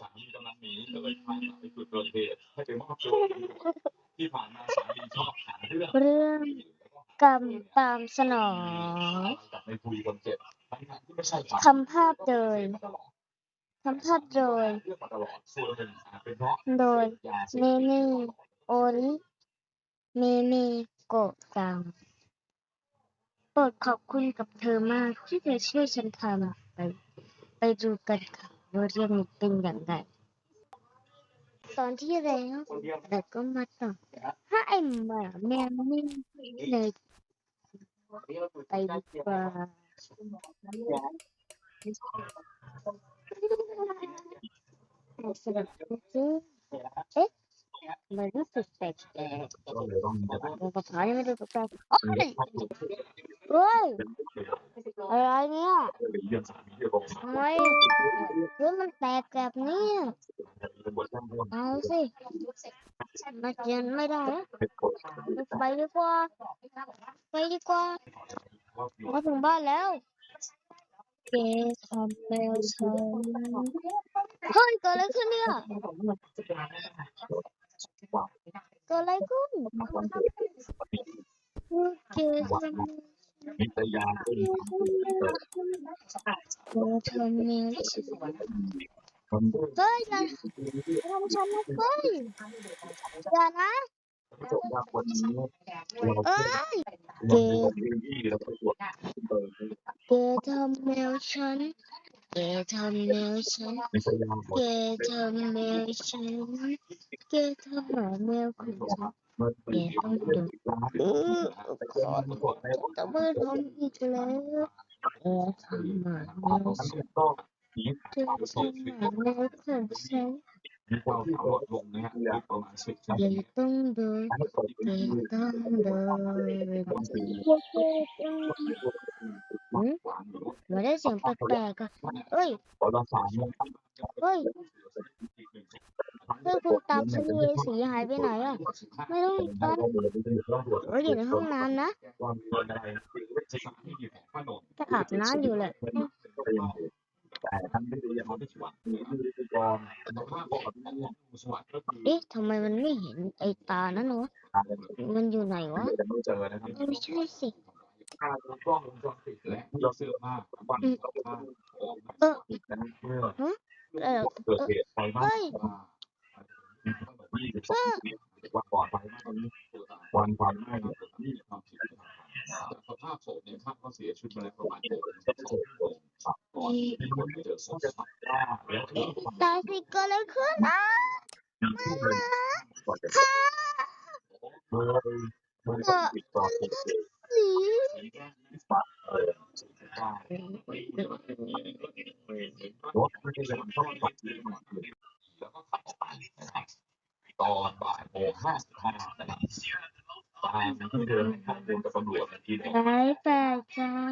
สามีกำลังหนีก็เลยพาไปจุดเกิดเหตุให้ไปมอบตัวที่ผ่านมาสามีชอบหาเรื่องเรื่องกรรมตามสนองกับในคุยคนเจ็บทั้งๆที่ไม่ใช่ทำภาพโดยทำภาพโดยเรื่องมาตลอดส่วนหนึ่งอาจเป็นเพราะโดยยาเสพเนเน่โอริเมเมโกะจังโปรดขอบคุณกับเธอมากที่เธอช่วยฉันทำไป ไปดูกันค่ะว่าเรื่องนี้เป็นอย่างไรตอนที่แล้วแต่ก็มาต่อถ้าไอหมาแมวนิ่งเลยไปดีกว่าแต่สนุกจริงๆเอ๊ะ มันรู้สึกแปลกก็เลยต้องๆมันภาษายังไม่ได้แปลกๆโอะไรเนี่ยเรื่องสามีที่บอกทำไมเฮ้ยมันแตกแบบนี้เป็นบทช่างพ่นเอาสิมาเขียนไม่ได้ ไปดีกว่า ไปดีกว่ามาถึงบ้านแล้วเกทำแล้วฉันเฮ้ยเกิดอะไรขึ้นเนี่ยเกิดอะไรขึ้นเกทำ มีแต่ยาเป็นเกทำแล้วฉันคนเฮ้ยอย่าทำฉันนะเฮ้ยอย่านะจบว่าวันนี้เราเอ้ยเกที่เราปรวจเปิดเกทำแมวฉันเกทำแมวฉันมีแต่ยาหมดเกทำแมวฉันเกทำหมาแมวฉันเมื่อปีต้องดูเออขอจะไม่ทำอีกแล้วเกทำหมาแมวฉันเกทำหมาแมวของฉันามลดลงนะฮะประมาณสิบเกต้องโดนเกต้องโดนหืมมาได้เสียงแปลกๆอะเอ้ยตอนสามเฮ้ยเพื่อนคุณตามฉันเลยสีหายไปไหนอะ ไม่ต้องตอนเอ้ยอยู่ในห้องน้ำนะความเกินอะไรจะสามที่อยู่ของขนมจะอาบน้ำอยู่แหละแต่ท่านไม่ได้ยังไม่สวัสดิ์คือก่อนสภาพปกติสวัสดิ์ก็คือเอ๊ะทำไมมันไม่เห็นไอ้ตานั่นวะมันอยู่ไหนวะจะไม่เจอนะครับเออไม่ใช่สิค่าดูกล้องวงจรปิดและเราเสื้อผ้าวันต่อผ้าโอ้เออเมื่อเออเกิดเหตุไฟไหม้ ยี่สิบสองวันก่อนไฟไหม้ตอนนี้วันไฟไหม้นี่ความผิดสภาพศพเนี่ยคาดว่าเสียชีวิตมาแล้วประมาณหกชั่วโมงครับก่อนที่คนเจอศพตว์ล่าแล้วที่ตายสิเกิดอะไรขึ้นอะก่อนจะค่ะเมื่อเมื่อติดต่อติดเชื้อสีเออรถไม่ได้ยังต้องตัดแล้วก็ขับไปนะครับ ตอนบ่ายโมงห้าสิบห้านะครับตามที่เดินข้อมูลกับตำรวจที่หายแปลกจัง